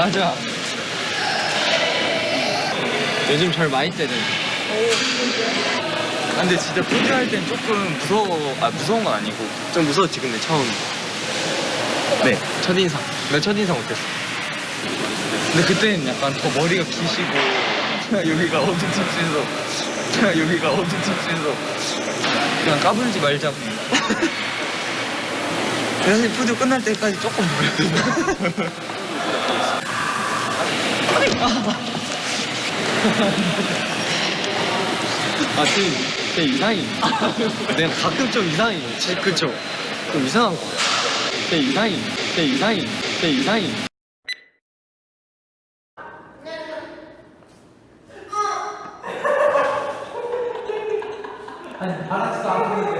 맞아. 요즘 절 많이 때려. 아, 근데 진짜 푸드 할땐 조금 무서워, 아, 무서운 건 아니고. 좀 무서웠지, 근데 처음. 네, 첫인상. 내 첫인상 어땠어? 근데 그때는 약간 더 머리가 기시고, 여기가 어두침침해서, 여기가 어두침침해서, 그냥 까불지 말자고. 사실 푸드 끝날 때까지 조금 보 아, 제, 제 이상이. 내가 가끔 좀 이상해. 제, 그쵸. 좀 이상한 거. 제 이상이. 제 이상이. 제 이상이. 아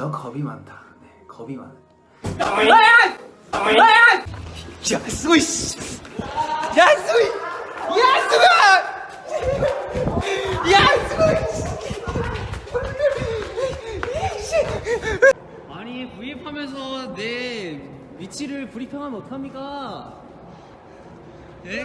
다죠. 겁이 많다. 네, 겁이 많아. 야, 쓰고 있어. 야, 쓰고 있. 야, 쓰고. 야, 쓰고 아니 구입하면서 내 위치를 브리핑하면 어떡합니까? 예?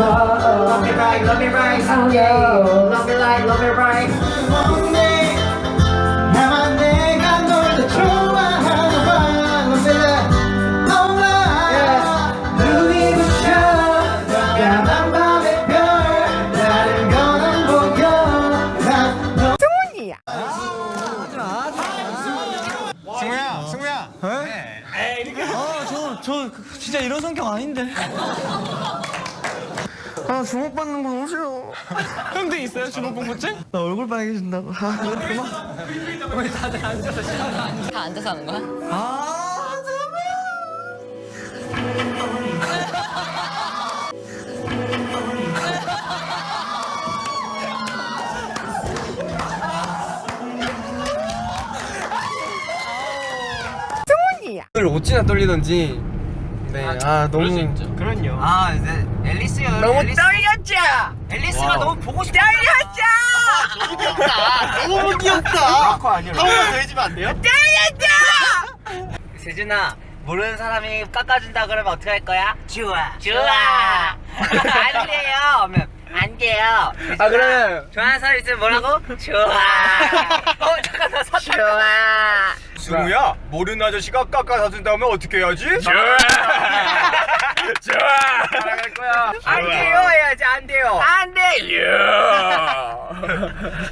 Love me right, love me right, oh yeah. Love me right, love me right. 나만 내가 널 더 좋아하나 봐. Love me right, oh my. 눈이 부셔 까만 밤의 별 다른 건 안 보여. 난 너 승우야, 승우야. 아, 저, 저 진짜 이런 성격 아닌데. 아, 주목받는 거 너무 싫어. 형도 있어요, 주목공포증? 나 얼굴 빨개진다고. 아, 그만. 다 앉아서 하는 거야? 아, 오늘 어찌나 떨리던지. 네, 아, 너무. 그럼요. 아, 이제 앨리스요. 너무 앨리스. 떨렸죠? 앨리스가 너무 보고 싶다. 너무 귀엽다. 한 번만 더 해주면 안 돼요? 세준아, 모르는 사람이 깎아준다 그러면 어떻게 할 거야? 좋아. 좋아. 안 돼요. 하면 안 돼요. 아, 그러면. 좋아하는 사람 있으면 뭐라고? 좋아. 어, 잠깐 나 사탕. 좋아. 승우야 모르는 아저씨가 깎아 사준다면 어떻게 해야지? 좋아 좋아. 나갈 거야. 안 돼요 해야지 안 돼요. 안 돼요.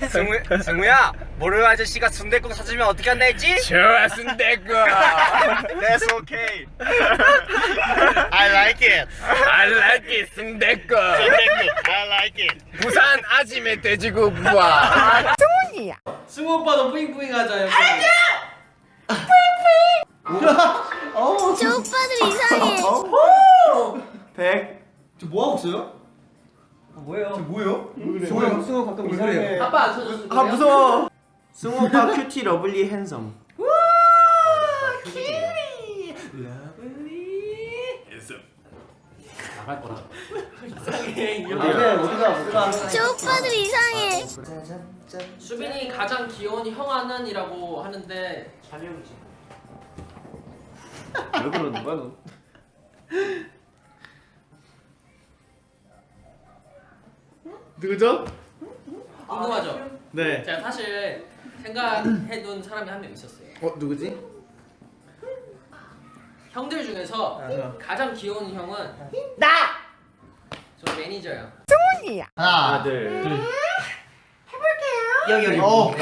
승우 승우야 모르는 아저씨가 순대국 사주면 어떻게 한다 했지? 좋아 순대국. That's okay. I like it. I like it 순대국. I like it. 부산 아지매 돼지국 부와. 승우 오빠도 뿌잉뿌잉 하자 여기. 저 오빠들 이상해. 저뭐 하고 있어요? 뭐예요? 뭐예요? 승우 승우 가끔 이상해. 아빠 안 쳐줬어. 아 무서워. 승우 오빠 큐티 러블리 핸섬. 어디가 어디가 저 오빠들 이상해. 수빈이 가장 귀여운 형아는이라고 하는데 왜 그러는 거야 너? 누구죠? 궁금하죠? 네. 제가 사실 생각해둔 사람이 한 명 있었어요. 어 누구지? 형들 중에서 가장 귀여운 형은 나. 저 매니저야. 하나 둘 둘. 여기 여기. 어.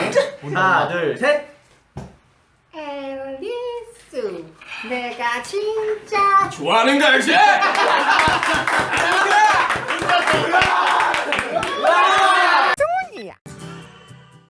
하나 둘 셋. 앨리스. 내가 진짜 좋아하는 거 역시.